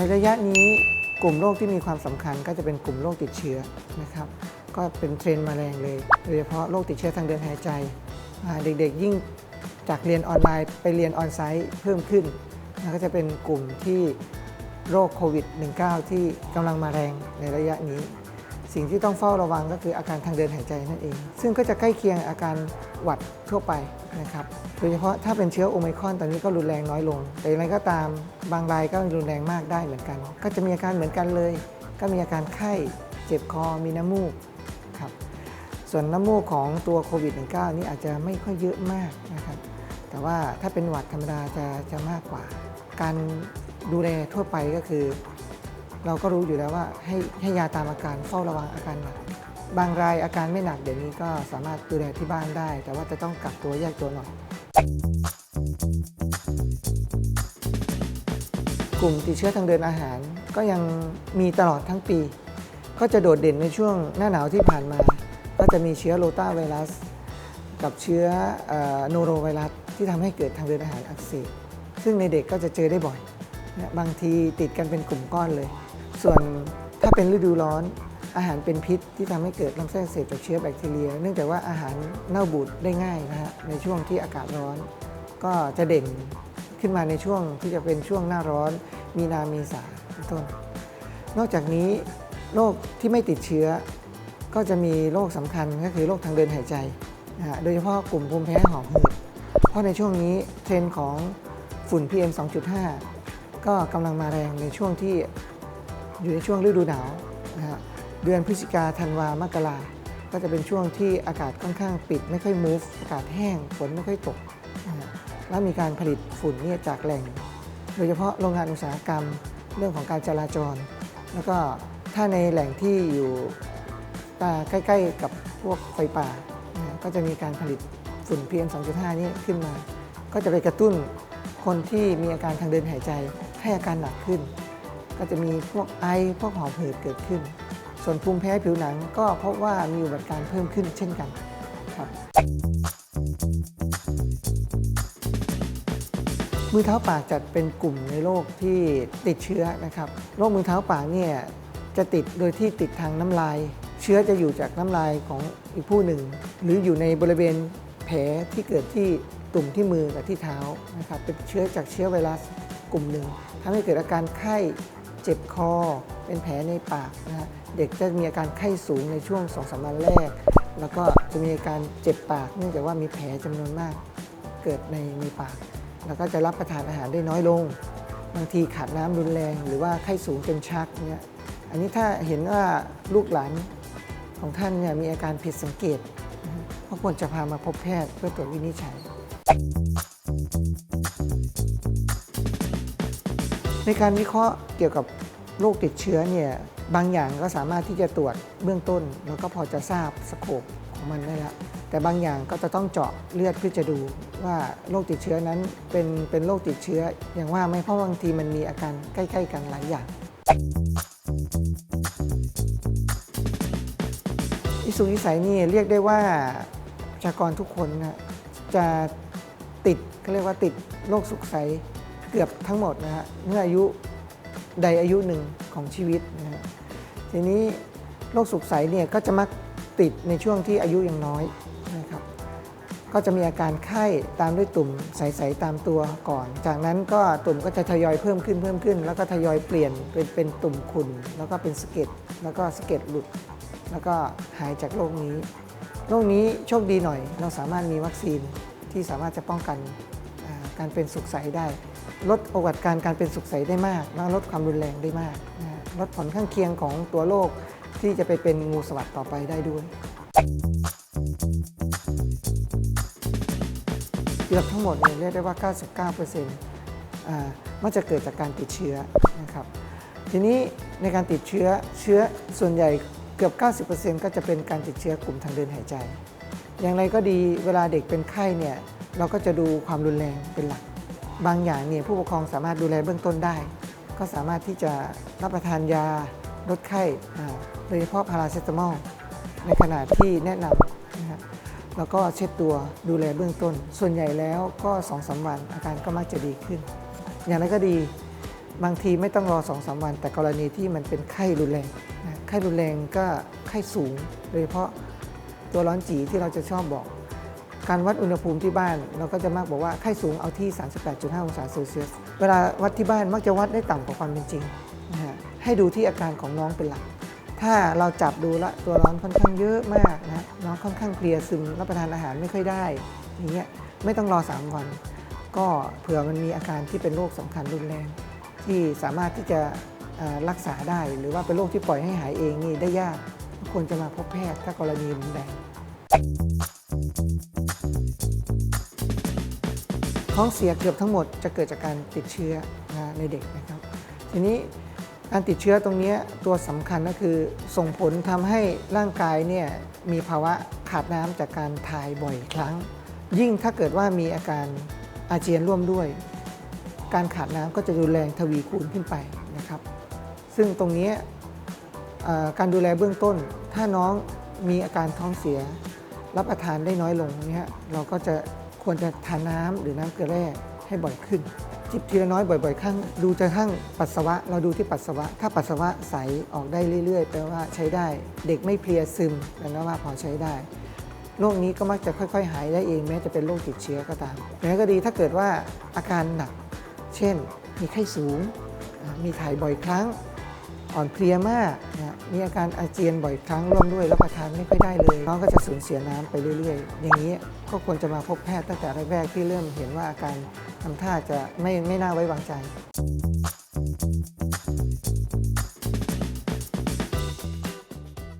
ในระยะนี้กลุ่มโรคที่มีความสำคัญก็จะเป็นกลุ่มโรคติดเชื้อนะครับ ก็เป็นเทรนด์มาแรงเลยโดยเฉพาะโรคติดเชื้อทางเดินหายใจ เด็กๆยิ่งจากเรียนออนไลน์ไปเรียนออนไซต์เพิ่มขึ้นก็จะเป็นกลุ่มที่โรคโควิด -19 ที่กำลังมาแรงในระยะนี้ สิ่งที่ต้องเฝ้าระวังก็คืออาการทางเดินหายใจนั่นเอง ซึ่งก็จะใกล้เคียงอาการหวัดทั่วไปนะครับ โดยเฉพาะถ้าเป็นเชื้อโอไมครอนตอนนี้ก็รุนแรงน้อยลง แต่อย่างไรก็ตามบางรายก็รุนแรงมากได้เหมือนกัน ก็จะมีอาการเหมือนกันเลย ก็มีอาการไข้เจ็บคอมีน้ำมูกครับส่วนน้ำมูกของตัวโควิด -19 นี่อาจจะไม่ค่อยเยอะมากนะครับ แต่ว่าถ้าเป็นหวัดธรรมดาจะจะมากกว่า การดูแลทั่วไปก็คือ เราก็รู้อยู่แล้วว่าให้ให้ยาตามอาการเฝ้าระวังอาการหนักบางรายอาการไม่หนักเดี๋ยวนี้ก็สามารถดูแลที่บ้านได้ แต่ว่าจะต้องกักตัวแยกตัวหน่อยกลุ่มติดเชื้อทางเดินอาหารก็ยังมีตลอดทั้งปี ก็จะโดดเด่นในช่วงหน้าหนาวที่ผ่านมา ก็จะมีเชื้อโรตาไวรัส กับเชื้อโนโรไวรัสที่ทำให้เกิดทางเดินอาหารอักเสบซึ่งในเด็กก็จะเจอได้บ่อยนะบางทีติดกันเป็นกลุ่มก้อนเลย ส่วนถ้าเป็นฤดูร้อน อาหารเป็นพิษที่ทำให้เกิดลำไส้อักเสบจากเชื้อแบคทีเรีย เนื่องจากว่าอาหารเน่าบูดได้ง่ายนะฮะในช่วงที่อากาศร้อน ก็จะเด่นขึ้นมาในช่วงที่จะเป็นช่วงหน้าร้อน มีนาเมษาเป็นต้น นอกจากนี้โรคที่ไม่ติดเชื้อ ก็จะมีโรคสำคัญก็คือโรคทางเดินหายใจนะฮะโดยเฉพาะกลุ่มภูมิแพ้หอบหืดเพราะในช่วงนี้เทรนด์ของฝุ่น PM 2.5 ก็กำลังมาแรงในช่วงที่ อยู่ในช่วงฤดูหนาวนะฮะเดือนพฤศจิกาธันวามกราก็จะเป็นช่วงที่อากาศค่อนข้างปิด ไม่ค่อย move อากาศแห้งฝนไม่ค่อยตกนะฮะแล้วมีการผลิตฝุ่นเนี่ยจากแหล่ง โดยเฉพาะโรงงานอุตสาหกรรมเรื่องของการจราจร แล้วก็ถ้าในแหล่งที่อยู่ตาใกล้ ๆ กับพวกไฟป่านะก็จะมีการผลิตฝุ่น PM 2.5 นี้ขึ้นมา ก็จะไปกระตุ้นคนที่มีอาการทางเดินหายใจให้อาการหนักขึ้น ก็จะมีพวกไอพวกหอบหืดเกิดขึ้น ส่วนภูมิแพ้ผิวหนังก็พบว่ามีอุบัติการ์เพิ่มขึ้นเช่นกันครับมือเท้าปากจัดเป็นกลุ่มในโรคที่ติดเชื้อนะครับโรคมือเท้าปากเนี่ยจะติดโดยที่ติดทางน้ำลาย เชื้อจะอยู่จากน้ำลายของอีกผู้หนึ่ง หรืออยู่ในบริเวณแผลที่เกิดที่ตุ่มที่มือกับที่เท้านะครับเป็นเชื้อจากเชื้อไวรัสกลุ่มหนึ่งทำให้เกิดอาการไข้ เจ็บคอ เป็นแผลในปากนะฮะเด็กจะมีอาการไข้สูงในช่วง2อสวันแรก แล้วก็จะมีอาการเจ็บปาก เนื่องจากว่ามีแผลจำนวนมากเกิดในในปาก แล้วก็จะรับประทานอาหารได้น้อยลง บางทีขาดน้ำรุนแรง หรือว่าไข้สูงจนชักเนี่ยอันนี้ถ้าเห็นว่าลูกหลานของท่านเนี่ยมีอาการผิดสังเกตก็ควรจะพามาพบแพทย์เพื่อตรวจวินิจฉัย ในการวิเคราะห์เกี่ยวกับโรคติดเชื้อเนี่ยบางอย่างก็สามารถที่จะตรวจเบื้องต้น แล้วก็พอจะทราบสโคปของมันได้แล้วแต่บางอย่างก็จะต้องเจาะเลือดเพื่อจะดูว่าโรคติดเชื้อนั้นเป็นเป็นโรคติดเชื้อ อย่างว่าไหม่เพราะบางทีมันมีอาการใกล้ ๆ กันหลายอย่างอิสุกอิสัยนี่เรียกได้ว่าประชากรทุกคนนะจะติดเขาเรียกว่าติดโรคสุกใส เกือบทั้งหมดนะฮะเมื่ออายุใดอายุหนึ่งของชีวิตนะฮะทีนี้โรคสุกใสเนี่ยก็จะมักติดในช่วงที่อายุยังน้อยนะครับก็จะมีอาการไข้ตามด้วยตุ่มใสๆตามตัวก่อน จากนั้นก็ตุ่มก็จะทยอยเพิ่มขึ้นเพิ่มขึ้น แล้วก็ทยอยเปลี่ยนเป็นเป็นตุ่มขุ่นแล้วก็เป็นสะเก็ดแล้วก็สะเก็ดหลุด แล้วก็หายจากโรคนี้โรคนี้โชคดีหน่อย เราสามารถมีวัคซีนที่สามารถจะป้องกันการเป็นสุขใสได้ ลดโอกาสการการเป็นสุขใสได้มากแล้วลดความรุนแรงได้มากนะลดผลข้างเคียงของตัวโรคที่จะไปเป็นงูสวัสด์ต่อไปได้ด้วยเกือบทั้งหมดเนี่ยเรียกได้ว่า 99%อ่ามันจะเกิดจากการติดเชื้อนะครับทีนี้ในการติดเชื้อเชื้อส่วนใหญ่เกือบ 90%ก็จะเป็นการติดเชื้อกลุ่มทางเดินหายใจ อย่างไรก็ดีเวลาเด็กเป็นไข้เนี่ยเราก็จะดูความรุนแรงเป็นหลัก บางอย่างเนี่ยผู้ปกครองสามารถดูแลเบื้องต้นได้ ก็สามารถที่จะรับประทานยาลดไข้อ่าโดยเฉพาะพาราเซตามอลในขณะที่แนะนำนะฮะแล้วก็เช็ดตัวดูแลเบื้องต้น ส่วนใหญ่แล้วก็2องสาวันอาการก็มักจะดีขึ้น อย่างไรก็ดีบางทีไม่ต้องรอ2องสาวัน แต่กรณีที่มันเป็นไข้รุนแรงนะไข้รุนแรงก็ไข้สูง โดยเฉพาะตัวร้อนจีที่เราจะชอบบอก การวัดอุณหภูมิที่บ้าน เราก็จะมักบอกว่าไข้สูงเอาที่ 38.5 องศาเซลเซียส เวลาวัดที่บ้านมักจะวัดได้ต่ำกว่าความเป็นจริงนะฮะให้ดูที่อาการของน้องเป็นหลัก ถ้าเราจับดูและตัวร้อนค่อนข้างเยอะมากนะน้องค่อนข้างเพลียซึมรับประทานอาหารไม่ค่อยได้อย่างเงี้ยไม่ต้องรอ 3 วัน ก็เผื่อมันมีอาการที่เป็นโรคสำคัญรุนแรง ที่สามารถที่จะรักษาได้หรือว่าเป็นโรคที่ปล่อยให้หายเองนี่ได้ยากควรจะมาพบแพทย์ถ้ากรณีรุนแรง ท้องเสียเกือบทั้งหมดจะเกิดจากการติดเชื้อนะในเด็กนะครับ ทีนี้การติดเชื้อตรงนี้ตัวสำคัญก็คือส่งผลทำให้ร่างกายเนี่ยมีภาวะขาดน้ำจากการถ่ายบ่อยครั้ง ยิ่งถ้าเกิดว่ามีอาการอาเจียนร่วมด้วย การขาดน้ำก็จะรุนแรงทวีคูณขึ้นไปนะครับ ซึ่งตรงนี้การดูแลเบื้องต้น ถ้าน้องมีอาการท้องเสีย รับประทานได้น้อยลงเนี่ยเราก็จะ ควรจะทานน้ำหรือน้ำเกลือแร่ให้บ่อยขึ้น จิบทีละน้อยบ่อยๆครั้งดูจะทั้งปัสสาวะ เราดูที่ปัสสาวะ ถ้าปัสสาวะใสออกได้เรื่อยๆแปลว่าใช้ได้ เด็กไม่เพลียซึมแปลว่าพอใช้ได้โรคนี้ก็มักจะค่อย ๆ หายได้เองแม้จะเป็นโรคติดเชื้อก็ตามอย่างไรก็ดีถ้าเกิดว่าอาการหนัก เช่น มีไข้สูง มีถ่ายบ่อยครั้ง อ่อนเพลียมากนะมีอาการอาเจียนบ่อยครั้งร่วมด้วยรับประทานไม่ค่อยได้เลย น้องก็จะสูญเสียน้ำไปเรื่อย ๆ อย่างนี้ก็ควรจะมาพบแพทย์ตั้งแต่แรกๆที่เริ่มเห็นว่าอาการทำท่าจะไม่ไม่น่าไว้วางใจ